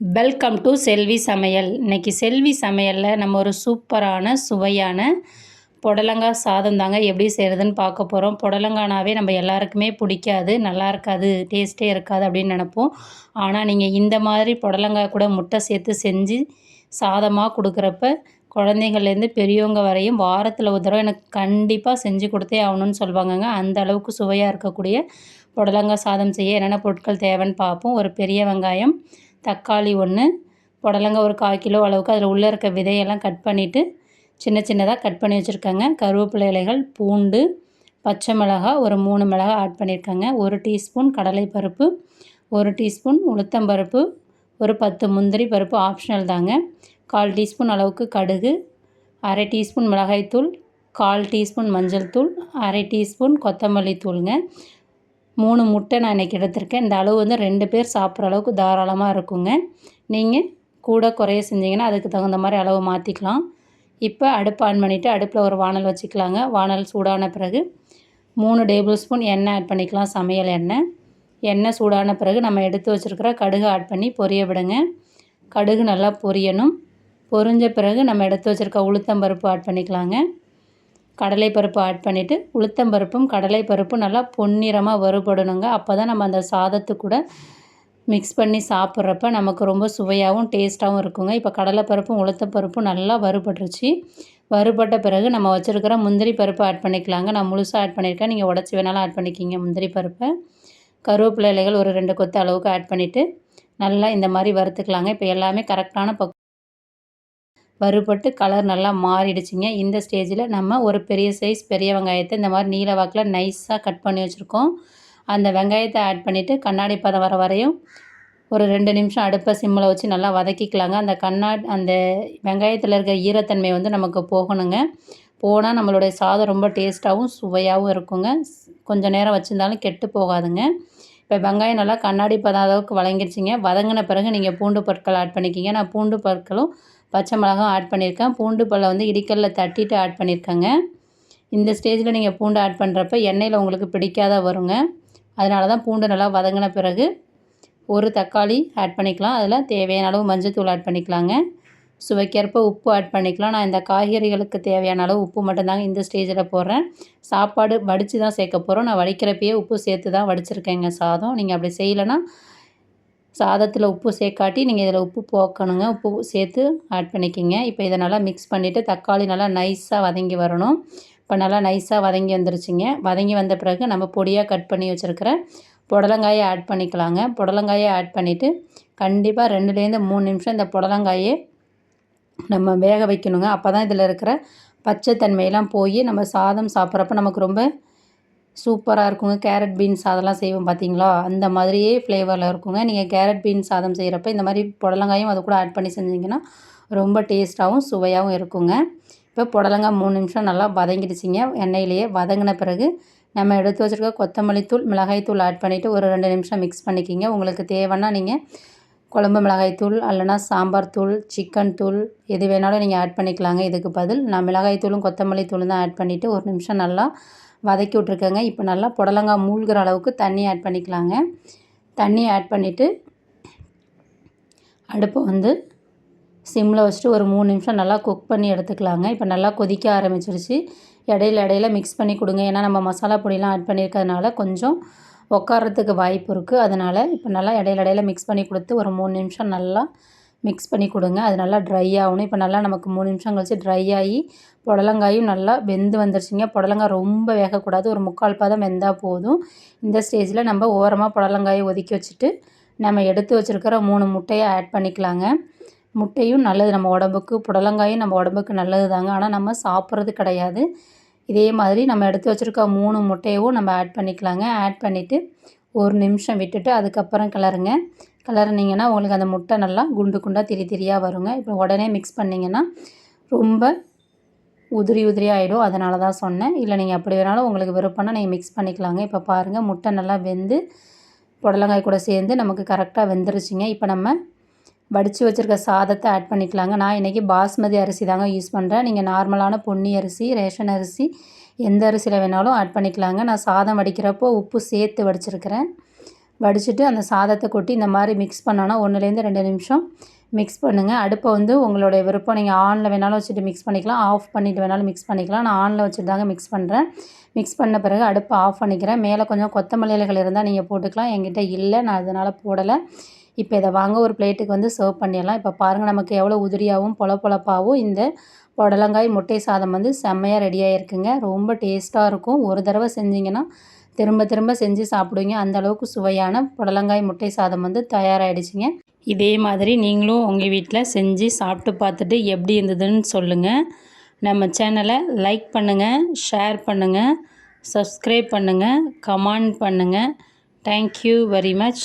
Welcome to செல்வி சமையல் இன்னைக்கு செல்வி சமையலில் நம்ம ஒரு சூப்பரான சுவையான புடலங்காய் சாதம் தாங்க எப்படி செய்கிறதுன்னு பார்க்க போகிறோம் புடலங்கானாவே நம்ம எல்லாருக்குமே பிடிக்காது நல்லா இருக்காது டேஸ்ட்டே இருக்காது அப்படின்னு நினப்போம். ஆனால் நீங்கள் இந்த மாதிரி புடலங்காய் கூட முட்டை சேர்த்து செஞ்சு சாதமாக கொடுக்குறப்ப குழந்தைங்கள்லேருந்து பெரியவங்க வரையும் வாரத்தில் ஒரு தடவை எனக்கு கண்டிப்பாக செஞ்சு கொடுத்தே ஆகணும்னு சொல்லுவாங்கங்க அந்த அளவுக்கு சுவையாக இருக்கக்கூடிய புடலங்காய் சாதம் செய்ய என்னென்ன பொருட்கள் தேவைன்னு பார்ப்போம். ஒரு பெரிய வெங்காயம் தக்காளி ஒன்று புடலங்காய் ஒரு கால் கிலோ அளவுக்கு அதில் உள்ளே இருக்க விதையெல்லாம் கட் பண்ணிவிட்டு சின்ன சின்னதாக கட் பண்ணி வச்சுருக்கேங்க. கருவேப்பிலை இலைகள் பூண்டு பச்சை மிளகாய் ஒரு மூணு மிளகாய் ஆட் பண்ணியிருக்கேங்க. ஒரு டீஸ்பூன் கடலைப்பருப்பு ஒரு டீஸ்பூன் உளுத்தம்பருப்பு ஒரு பத்து முந்திரி பருப்பு ஆப்ஷனல் தாங்க. கால் டீஸ்பூன் அளவுக்கு கடுகு அரை டீஸ்பூன் மிளகாய்த்தூள் கால் டீஸ்பூன் மஞ்சள் தூள் அரை டீஸ்பூன் கொத்தமல்லி தூளுங்க மூணு முட்டை நான் இன்றைக்கி எடுத்திருக்கேன். இந்த அளவு வந்து ரெண்டு பேர் சாப்பிட்ற அளவுக்கு தாராளமாக இருக்குங்க. நீங்கள் கூட குறைய செஞ்சிங்கன்னா அதுக்கு தகுந்த மாதிரி அளவு மாற்றிக்கலாம் இப்போ அடுப்பு ஆன் பண்ணிவிட்டு அடுப்பில் ஒரு வானல் வச்சுக்கலாங்க. வானல் சூடான பிறகு மூணு டேபிள் ஸ்பூன் எண்ணெய் ஆட் பண்ணிக்கலாம் சமையல் எண்ணெய். எண்ணெய் சூடான பிறகு நம்ம எடுத்து வச்சுருக்கிற கடுகு ஆட் பண்ணி பொரிய விடுங்க. கடுகு நல்லா பொரியணும். பொரிஞ்ச பிறகு நம்ம எடுத்து வச்சுருக்க உளுத்தம்பருப்பு ஆட் பண்ணிக்கலாங்க. கடலைப்பருப்பு ஆட் பண்ணிவிட்டு உளுத்தம்பருப்பும் கடலைப்பருப்பும் நல்லா பொன்னிறமாக வறுபடணுங்க. அப்போ தான் நம்ம அந்த சாதத்து கூட மிக்ஸ் பண்ணி சாப்பிட்றப்ப நமக்கு ரொம்ப சுவையாகவும் டேஸ்ட்டாகவும் இருக்குங்க. இப்போ கடலைப்பருப்பும் உளுத்தப்பருப்பும் நல்லா வறுபட்டுருச்சு. வறுபட்ட பிறகு நம்ம வச்சுருக்கிற முந்திரி பருப்பு ஆட் பண்ணிக்கலாங்க. நான் முழுசாக ஆட் பண்ணியிருக்கேன். நீங்கள் உடச்சி வேணாலும் ஆட் பண்ணிக்கிங்க முந்திரி பருப்பை. கருவேப்பிலை இலைகள் ஒரு ரெண்டு கொத்து அளவுக்கு ஆட் பண்ணிவிட்டு நல்லா இந்த மாதிரி வறுத்துக்கலாங்க. இப்போ எல்லாமே கரெக்டான பக் வறுபட்டு கலர் நல்லா மாறிடுச்சிங்க. இந்த ஸ்டேஜில் நம்ம ஒரு பெரிய சைஸ் பெரிய வெங்காயத்தை இந்த மாதிரி நீல வாக்கில் நைஸாக கட் பண்ணி வச்சுருக்கோம். அந்த வெங்காயத்தை ஆட் பண்ணிவிட்டு கண்ணாடி பதம் வர வரையும் ஒரு ரெண்டு நிமிஷம் அடுப்பை சிம்மில் வச்சு நல்லா வதக்கிக்கலாங்க. அந்த கண்ணா அந்த வெங்காயத்தில் இருக்கிற ஈரத்தன்மை வந்து நமக்கு போகணுங்க. போனால் நம்மளுடைய சாதம் ரொம்ப டேஸ்ட்டாகவும் சுவையாகவும் இருக்குங்க. கொஞ்சம் நேரம் வச்சுருந்தாலும் கெட்டு போகாதுங்க. இப்போ வெங்காயம் நல்லா கண்ணாடி பதம் அளவுக்கு வழங்கிடுச்சிங்க. வதங்கின பிறகு நீங்கள் பூண்டு பொருட்கள் ஆட் பண்ணிக்கிங்க. நான் பூண்டு பொருட்களும் பச்சை மிளகாய் ஆட் பண்ணியிருக்கேன். பூண்டு பழம் வந்து இடிக்கல்ல தட்டிட்டு ஆட் பண்ணியிருக்கேங்க. இந்த ஸ்டேஜில் நீங்கள் பூண்டு ஆட் பண்ணுறப்ப எண்ணெயில் உங்களுக்கு பிடிக்காத வருங்க. அதனால தான் பூண்டு நல்லா வதங்கின பிறகு ஒரு தக்காளி ஆட் பண்ணிக்கலாம். அதில் தேவையான அளவு மஞ்சத்தூள் ஆட் பண்ணிக்கலாங்க. சுவைக்கேற்ப உப்பு ஆட் பண்ணிக்கலாம். நான் இந்த காய்கறிகளுக்கு தேவையான அளவு உப்பு மட்டும்தாங்க இந்த ஸ்டேஜில் போடுறேன். சாப்பாடு வடித்து தான் சேர்க்க போகிறோம் நான் வடிக்கிறப்பயே உப்பு சேர்த்து தான் வடிச்சிருக்கேங்க சாதம். நீங்கள் அப்படி செய்யலைன்னா சாதத்தில் உப்பு சேர்க்காட்டி நீங்கள் இதில் உப்பு போக்கணுங்க. உப்பு சேர்த்து ஆட் பண்ணிக்கிங்க. இப்போ இதை நல்லா மிக்ஸ் பண்ணிவிட்டு தக்காளி நல்லா நைஸாக வதங்கி வரணும். இப்போ நல்லா நைஸாக வதங்கி வந்துருச்சுங்க. வதங்கி வந்த பிறகு நம்ம பொடியாக கட் பண்ணி வச்சுருக்கிற புடலங்காயை ஆட் பண்ணிக்கலாங்க. புடலங்காயை ஆட் பண்ணிவிட்டு கண்டிப்பாக ரெண்டுலேருந்து மூணு நிமிஷம் இந்த புடலங்காயை நம்ம வேக வைக்கணுங்க. அப்போ தான் இதில் இருக்கிற பச்சைத்தன்மையெல்லாம் போய் நம்ம சாதம் சாப்பிட்றப்ப நமக்கு ரொம்ப சூப்பராக இருக்குங்க. கேரட் பீன்ஸ் அதெல்லாம் செய்வோம் பார்த்தீங்களா அந்த மாதிரியே ஃப்ளேவரில் இருக்குங்க. நீங்கள் கேரட் பீன்ஸ் சாதம் செய்கிறப்ப இந்த மாதிரி புடலங்காயும் அது கூட ஆட் பண்ணி செஞ்சிங்கன்னா ரொம்ப டேஸ்ட்டாகவும் சுவையாகவும் இருக்குங்க. இப்போ புடலங்காய் மூணு நிமிஷம் நல்லா வதங்கிடுச்சிங்க. எண்ணெயிலேயே வதங்கின பிறகு நம்ம எடுத்து வச்சுருக்க கொத்தமல்லி தூள் மிளகாய் தூள் ஆட் பண்ணிவிட்டு ஒரு ரெண்டு நிமிஷம் மிக்ஸ் பண்ணிக்கிங்க. உங்களுக்கு தேவைன்னா நீங்கள் குழம்பு மிளகாய் தூள் இல்லைனா சாம்பார் தூள் சிக்கன் தூள் எது வேணாலும் நீங்கள் ஆட் பண்ணிக்கலாங்க. இதுக்கு பதில் நான் மிளகாய் தூளும் கொத்தமல்லி தூளும் தான் ஆட் பண்ணிவிட்டு ஒரு நிமிஷம் நல்லா வதக்கி விட்ருக்கேங்க இப்போ நல்லா புடலங்காய் மூழ்கிற அளவுக்கு தண்ணி ஆட் பண்ணிக்கலாங்க. தண்ணி ஆட் பண்ணிவிட்டு அடுப்பை வந்து சிம்மில் வச்சுட்டு ஒரு மூணு நிமிஷம் நல்லா குக் பண்ணி எடுத்துக்கலாங்க. இப்போ நல்லா கொதிக்க ஆரம்பிச்சிருச்சு. இடையில இடையில மிக்ஸ் பண்ணி கொடுங்க. ஏன்னா நம்ம மசாலா பொடியெலாம் ஆட் பண்ணியிருக்கிறதுனால கொஞ்சம் உட்காரத்துக்கு வாய்ப்பு இருக்குது அதனால் இப்போ நல்லா இடையில இடையில மிக்ஸ் பண்ணி கொடுத்து ஒரு மூணு நிமிஷம் நல்லா மிக்ஸ் பண்ணி கொடுங்க. அது நல்லா ட்ரை ஆகணும். இப்போ நல்லா நமக்கு மூணு நிமிஷம் கழிச்சு ட்ரை ஆகி புடலங்காயும் நல்லா வெந்து வந்துருச்சுங்க. புடலங்காய் ரொம்ப வேகக்கூடாது. ஒரு முக்கால் பதம் வெந்தால் போதும். இந்த ஸ்டேஜில் நம்ம ஓரமாக புடலங்காயை ஒதுக்கி வச்சுட்டு நம்ம எடுத்து வச்சுருக்கிற மூணு முட்டையை ஆட் பண்ணிக்கலாங்க. முட்டையும் நல்லது. நம்ம உடம்புக்கு புடலங்காயும் நம்ம உடம்புக்கு நல்லது தாங்க ஆனால் நம்ம சாப்பிட்றது கிடையாது. இதே மாதிரி நம்ம எடுத்து வச்சுருக்க மூணு முட்டையவும் நம்ம ஆட் பண்ணிக்கலாங்க. ஆட் பண்ணிவிட்டு ஒரு நிமிஷம் விட்டுட்டு அதுக்கப்புறம் கிளறுங்க. கிளறுனீங்கன்னா உங்களுக்கு அந்த முட்டை நல்லா குண்டு குண்டாக திரி திரியாக வருங்க. இப்போ உடனே மிக்ஸ் பண்ணிங்கன்னா ரொம்ப உதிரி உதிரி ஆகிடும் அதனால தான் சொன்னேன். இல்லை நீங்கள் அப்படி வேணாலும் உங்களுக்கு விருப்பம்னா நீங்கள் மிக்ஸ் பண்ணிக்கலாங்க. இப்போ பாருங்கள் முட்டை நல்லா வெந்து புடலங்காய் கூட சேர்ந்து நமக்கு கரெக்டாக வெந்துருச்சுங்க. இப்போ நம்ம வடித்து வச்சுருக்க சாதத்தை ஆட் பண்ணிக்கலாங்க. நான் இன்றைக்கி பாஸ்மதி அரிசி தாங்க யூஸ் பண்ணுறேன் நீங்கள் நார்மலான பொன்னி அரிசி ரேஷன் அரிசி எந்த அரிசியில் வேணாலும் ஆட் பண்ணிக்கலாங்க. நான் சாதம் வடிக்கிறப்போ உப்பு சேர்த்து வடிச்சிருக்கிறேன். வடிச்சிட்டு அந்த சாதத்தை கொட்டி இந்த மாதிரி மிக்ஸ் பண்ணோன்னா ஒன்றுலேருந்து ரெண்டு நிமிஷம் மிக்ஸ் பண்ணுங்கள் அடுப்பை வந்து உங்களுடைய விருப்பம். நீங்கள் ஆனில் வேணாலும் வச்சுட்டு மிக்ஸ் பண்ணிக்கலாம். ஆஃப் பண்ணிவிட்டு வேணாலும் மிக்ஸ் பண்ணிக்கலாம். நான் ஆனில் வச்சுட்டு தாங்க மிக்ஸ் பண்ணுறேன் மிக்ஸ் பண்ண பிறகு அடுப்பை ஆஃப் பண்ணிக்கிறேன். மேலே கொஞ்சம் கொத்தமல்லி இலைகள் இருந்தால் நீங்கள் போட்டுக்கலாம். என்கிட்ட இல்லை. நான் அதனால் போடலை. இப்போ இதை வாங்க ஒரு பிளேட்டுக்கு வந்து சர்வ் பண்ணிடலாம். இப்போ பாருங்கள் நமக்கு எவ்வளோ உதிரியாகவும் பொல பொலப்பாகவும் இந்த புடலங்காய் முட்டை சாதம் வந்து செம்மையாக ரெடியாக இருக்குங்க ரொம்ப டேஸ்ட்டாக இருக்கும். ஒரு தடவை செஞ்சிங்கன்னா திரும்ப திரும்ப செஞ்சு சாப்பிடுவீங்க. அந்தளவுக்கு சுவையான புடலங்காய் முட்டை சாதம் வந்து தயாராகிடுச்சிங்க இதே மாதிரி நீங்களும் உங்கள் வீட்டில் செஞ்சு சாப்பிட்டு பார்த்துட்டு எப்படி இருந்ததுன்னு சொல்லுங்கள் நம்ம சேனலை லைக் பண்ணுங்கள் ஷேர் பண்ணுங்கள் சப்ஸ்கிரைப் பண்ணுங்கள் கமெண்ட் பண்ணுங்கள் தேங்க்யூ வெரி மச்